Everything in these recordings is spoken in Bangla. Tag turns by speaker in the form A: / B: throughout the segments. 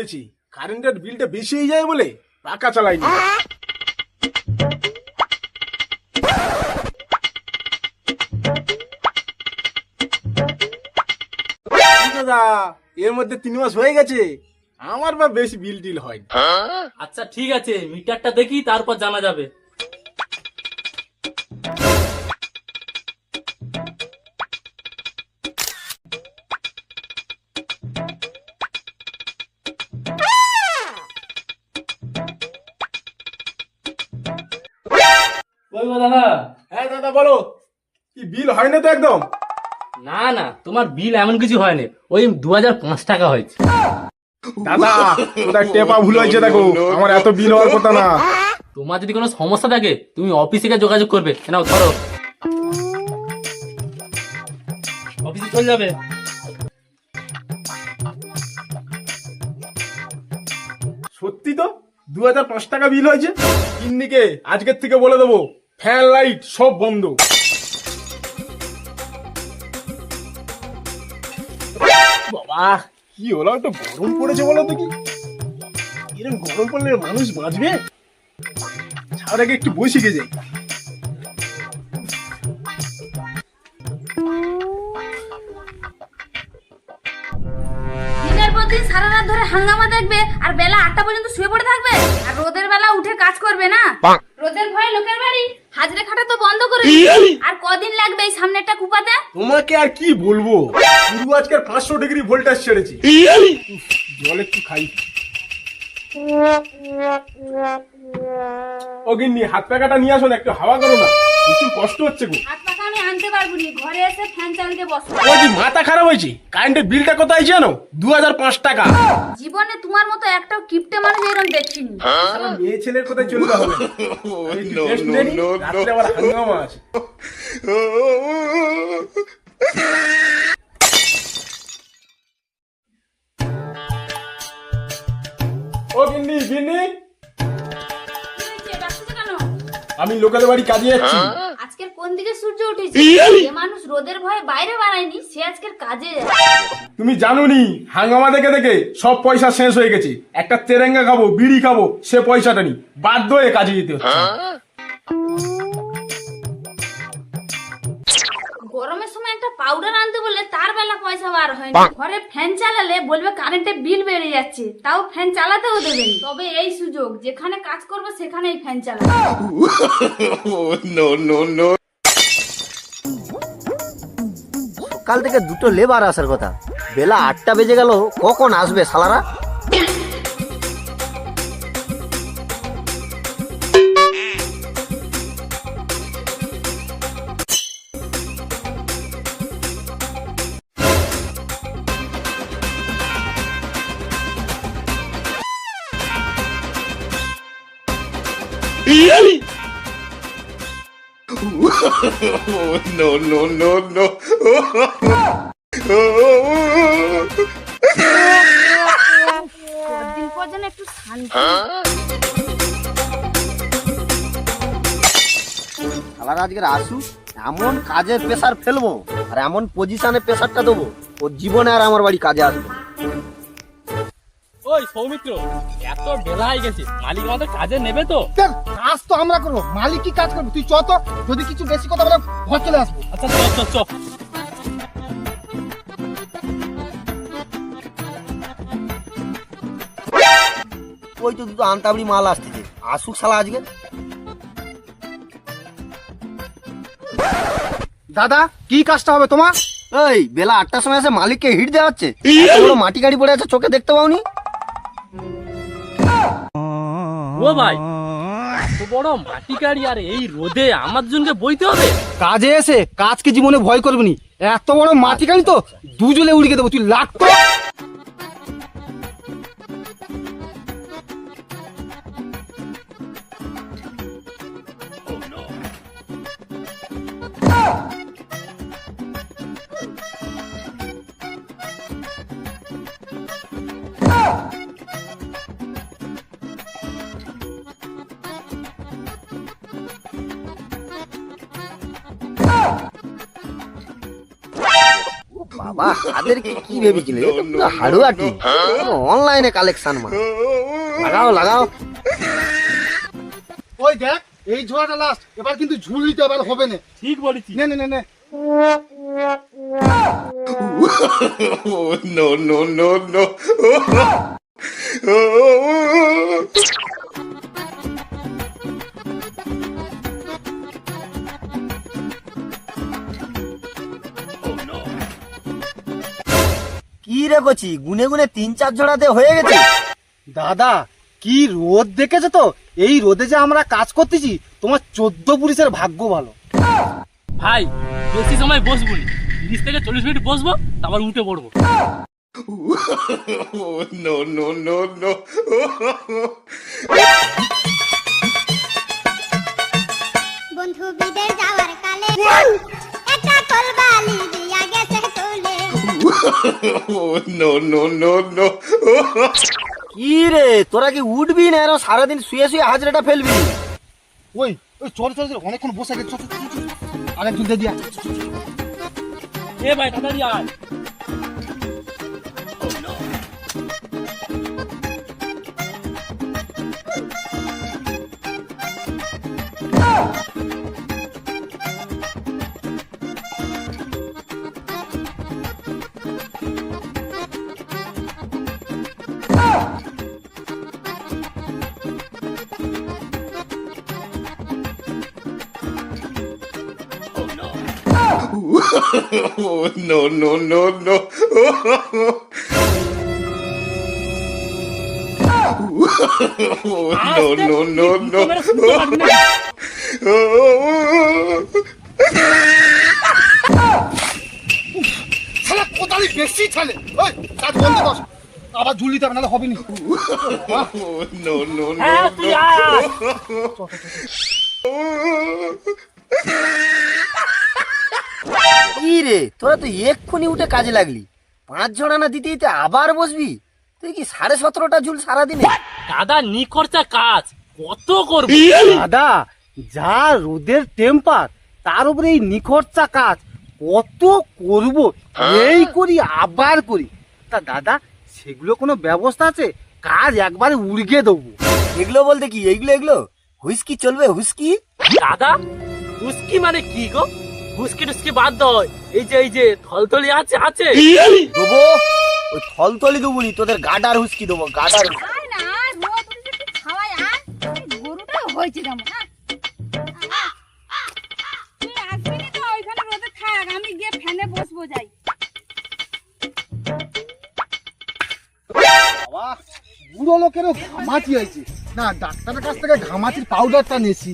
A: করেছি। কারেন্টের বিলটা বেশি হয়ে যায় বলে পাকা চালাইনি। এর মধ্যে তিন মাস হয়ে গেছে। আমার বা বেশি বিল টিল হয়
B: আচ্ছা ঠিক আছে মিটারটা দেখি, তারপর জানা যাবে। গো দাদা?
A: হ্যাঁ দাদা বলো। কি বিল হয় না তো একদম?
B: না না তোমার বিল এমন কিছু হয়নি। ওই দু হাজার পাঁচ টাকা হয়েছে।
A: দাদা কোথায় টেপা ভুল হয়েছে দেখো। আমার এত বিল হওয়ার কথা না।
B: তোমার যদি কোনো সমস্যা থাকে তুমি অফিসে গিয়ে যোগাযোগ করবে। নাও ধরো। অফিসে চলে যাবে।
A: সত্যি তো? দু হাজার পাঁচ টাকা বিল হয়েছে? কিন্নিকে? আজকের থেকে বলে দেবো। ফ্যান লাইট সব বন্ধ। বাবা কি হলো? একটু গরম পড়েছে বলো তো কি? এরকম গরম পড়লে মানুষ বাঁচবে? ছাড় আগে একটু বসে গেছে
C: দিনের পর দিন সারা রাত ধরে হাঙ্গামা দেখবে আর বেলা আটটা পর্যন্ত শুয়ে পড়ে থাকবে? আর রোদের বেলা উঠে কাজ করবে না? রোদের ভয়ে লোকের বাড়ি হাজরে খাটা তো বন্ধ করে। আর কদিন লাগবে এই সামনে একটা কুপাতে?
A: তোমাকে আর কি বলব? পুরো আজকে পাঁচশো ডিগ্রি ভোল্টেজ ছেড়েছি। জল একটু খাই। অগিন্নি গিন্নি হাত পাকাটা নিয়ে আসো না একটু হাওয়া করো না। প্রচুর কষ্ট হচ্ছে গো।
C: হাত পাখা আমি আনতে ঘরে এসে ফ্যান চালিয়ে বসো।
A: ও মাথা খারাপ হয়েছে। কারেন্টের বিলটা কোথায় জানো দু হাজার পাঁচ টাকা।
C: জীবনে তোমার মতো একটাও কিপটে মানুষ এরকম দেখিনি।
A: শালা মেয়ে ছেলের কোথায় চলতে হবে? আমি রাত্রে আবার হাঙ্গামা আছে। ও গিন্নি গিন্নি। লোকাল বাড়ি কাজে যাচ্ছি।
C: আজকের কোন দিকে সূর্য উঠেছে? যে মানুষ রোদের ভয়ে বাইরে বাড়ায়নি সে আজকের কাজে
A: তুমি জানোনি হাঙ্গামা দেখে দেখে সব পয়সা শেষ হয়ে গেছে। একটা তেরেঙ্গা খাব বিড়ি খাব সে পয়সাটা নি বাধ্য হয়ে কাজে যেতে হচ্ছে।
C: গরমের সময় একটা পাউডার আনতে বললে তার বেলা পয়সা বার হয় না। ঘরে ফ্যান চালালে বলবে কারেন্টে বিল বেড়ে যাচ্ছে তাও ফ্যান চালাতেও দেবেন তবে এই সুযোগ যেখানে কাজ করবে সেখানেই ফ্যান চালাবে।
D: সকাল থেকে দুটো লেবার আসার কথা। বেলা আটটা বেজে গেল কখন আসবে শালারা?
C: কদিন পর যেন একটু শান্তি
D: শালারা আজকে আসু এমন কাজের প্রেসার ফেলব আর এমন পজিশনে প্রেসারটা দেবো ও জীবনে আর আমার বাড়ি কাজে আসবে।
B: ওই সৌমিত্র এত বেলা হয়ে গেছে মালিক আমাদের কাজে নেবে তো?
E: কাজ তো আমরা করব মালিক কি কাজ করবে? তুই চ তো যদি কিছু বেশি কথা বলে ঘর চলে আসব।
B: আচ্ছা চ চ চ।
D: ওই তো দুটো আন্তাবড়ি মাল আসতেছে আসুক শালা আজকে।
E: দাদা কি কাজটা হবে তোমার?
D: এই বেলা আটটার সময় এসে মালিককে হিট দেওয়া হচ্ছে। মাটি গাড়ি পড়ে আছে চোখে দেখতে পাওনি?
B: ও ভাই এত বড় মাটি গাড়ি আর এই রোদে আমার জনকে বইতে হবে?
E: কাজে এসে কাজকে জীবনে ভয় করবি নি। এত বড় মাটি গাড়ি তো দুজলে উড়িয়ে দেবো তুই লাগতো
D: বাবা তাদেরকে কি ভেবেছিলে? এটা পুরো হাড়ুয়া টিম অনলাইনে কালেকশন মা লাগাও লাগাও।
E: ওই দেখ এই ঝোড়াটা লাস্ট এবার কিন্তু ঝুলিতে এবার হবে না।
B: ঠিক বলেছি
E: নে নে নে নে।
F: No, no, no, no.
D: রে কচি গুনে গুনে তিন চার জোড়াতে হয়ে গেছে।
E: দাদা কি রোদ দেখেছ তো? এই রোদে যে আমরা কাজ করতেছি তোমার চোদ্দ পুলিশের ভাগ্য ভালো।
B: ভাই বেশি সময় বসবো নি। তিরিশ থেকে চল্লিশ মিনিট বসবো তারপর উঠে পড়ব।
F: No, no.
G: বন্ধু বিদেশ যাওয়ার কালে একটা কলবালি
D: কি রে তোরা কি উঠবি না এরকম সারাদিন শুয়ে শুয়ে হাজরাটা ফেলবি?
E: ওই ওই চল চল চল, অনেকক্ষণ বসে গেছে চল, চল, চল, চল। আরেকজন দিয়ে দিয়া
B: এ ভাই তাড়াতাড়ি আয়
F: no, no, no, no. no, no, no, no.
E: শালা কোদালি বেশি ছালে। ওই বন্ধ আবার ঝুলিতে হবে নাহলে হবে নি
F: no.
B: আয়।
D: কি রে? তোরা তো এক্ষুনি উঠে কাজে লাগলি। পাঁচ জোড়া না দিতে দিতে আবার বসবি? তুই কি সাড়ে সতেরোটা ঝুল সারাদিনে?
B: দাদা নিখরচা কাজ। কত করব?
E: দাদা যা রোদের টেম্পার তার উপরে এই নিখরচা কাজ। কত করব? এই করি আবার করি। তা দাদা সেগুলো কোনো ব্যবস্থা আছে? কাজ একবারে উড়িয়ে দেবো।
D: এগুলো বলতে কি? এইগুলো এগুলো? হুইস্কি চলবে হুইস্কি?
B: দাদা হুস্কি মানে কি গো? হুস্কি টুস্কি বাদ দয় এই যে এই যে থলথলি আছে আছে।
D: দেবো? ওই থলতলি দেবো নি তোদের গাডার হুইস্কি দেবো গাডার
C: হয়েছে কেমন আয়। তুই আসবি না তো ওইখানে রোদে থাক আমি গিয়ে ফ্যানে বসবো যাই।
E: বুড়ো লোকেরও ঘামাচি হয়েছে। না ডাক্তারের কাছ থেকে ঘামাচির পাউডারটা নিয়েছি।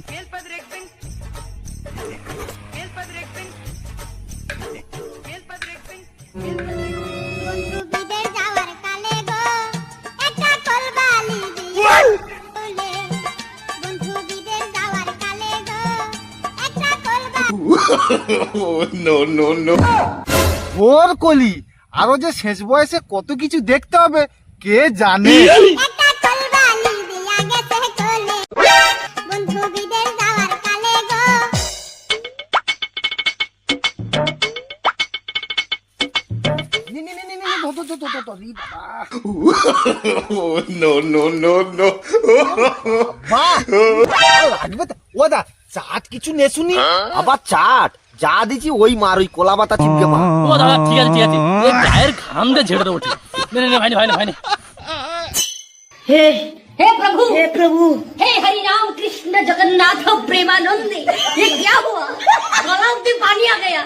F: No, no, no.
E: ওর কলি আরও যে শেষ বয়সে কত কিছু দেখতে হবে কে জানে নে, নে, নে, নে, নে, লাগবে ও দা চাট কিছু নেশুনি
D: আবার চাট যা দিছি ওই মার ওই কোলা পাতা চিপকে মার
B: ও দাদা ঠিক আছে ঠিক আছে এই গায়ের ঘাম দিয়ে ঝেড়ে দেবো ঠিক নে নে, নে ভাই নে, ভাই নে, ভাই নে।
H: हे हे प्रभु हे प्रभु हे हरि राम कृष्ण जगन्नाथ प्रेमानंद ये क्या हुआ गलाव में पानी आ गया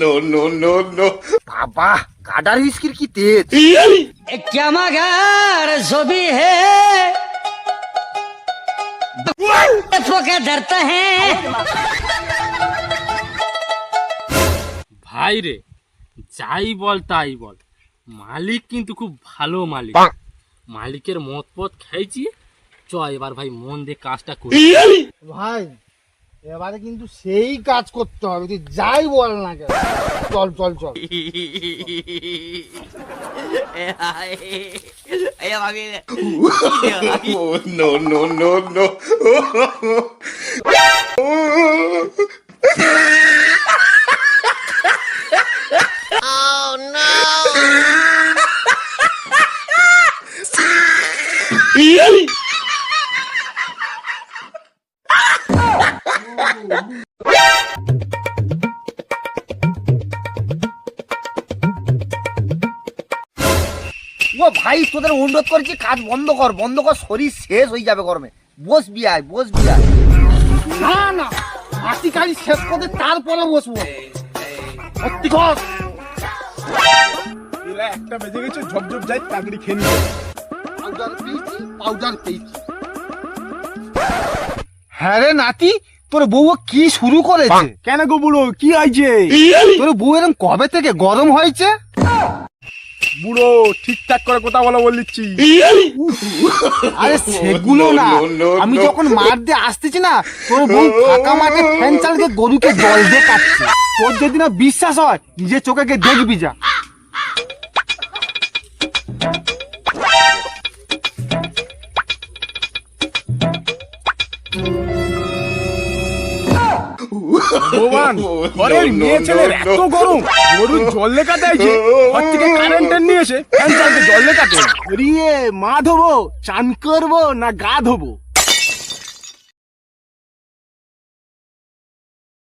F: no, no, no, no.
D: বাবা গাডার হুইস্কির কি তেজ
H: क्या मगर सोभी है के डरता है
B: ভাই রে যাই বল তাই বল। মালিক কিন্তু খুব ভালো মালিক। মালিকের মত পথ খেয়েছি। চ এবার ভাই মন দিয়ে কাজটা করি।
E: ভাই এবারে কিন্তু সেই কাজ করতে হবে। তুই যাই বল না কেন। চল চল চল।
F: no, no, no, no.
D: তোদের অনুরোধ করেছি কাজ বন্ধ কর বন্ধ কর শরীর শেষ হয়ে যাবে গরমে। বস বিয়ায় বস বিয়ায়।
E: না না হাতি কালি শেষ করে তারপরে বসবো। সত্যি কর।
A: একটা বেজে গেছে ঝপঝপ যাই তাগড়ি খেয়ে
E: পাউডার পেয়েছি পাউডার পেয়েছি। হ্যাঁ রে নাতি তোর বউ কি শুরু করেছে?
A: কেন গো বুড়ো কি হয়েছে?
E: তোর বউ এরকম কবে থেকে গরম হয়েছে?
A: বুড়ো ঠিকঠাক করে কথা বলা বলছি
E: আরে সেগুলো না। আমি যখন মার দিয়ে আসতেছি না তোর বউ ফাঁকা মাঠে ফ্যান চালিয়ে গরুকে জল দিয়ে কাটছে। তোর যদি না বিশ্বাস হয় নিজের চোখে গিয়ে দেখবি যা।
A: ভগবান ঘরের
F: no,
A: মেয়ে ছেলের এত গরম গরুর জল লেখাতে আইছে ঘর থেকে কারেন্টের নিয়ে এসে ফ্যান জল লেখাতে। রিয়ে মা ধোবো চান করব না গা ধোবো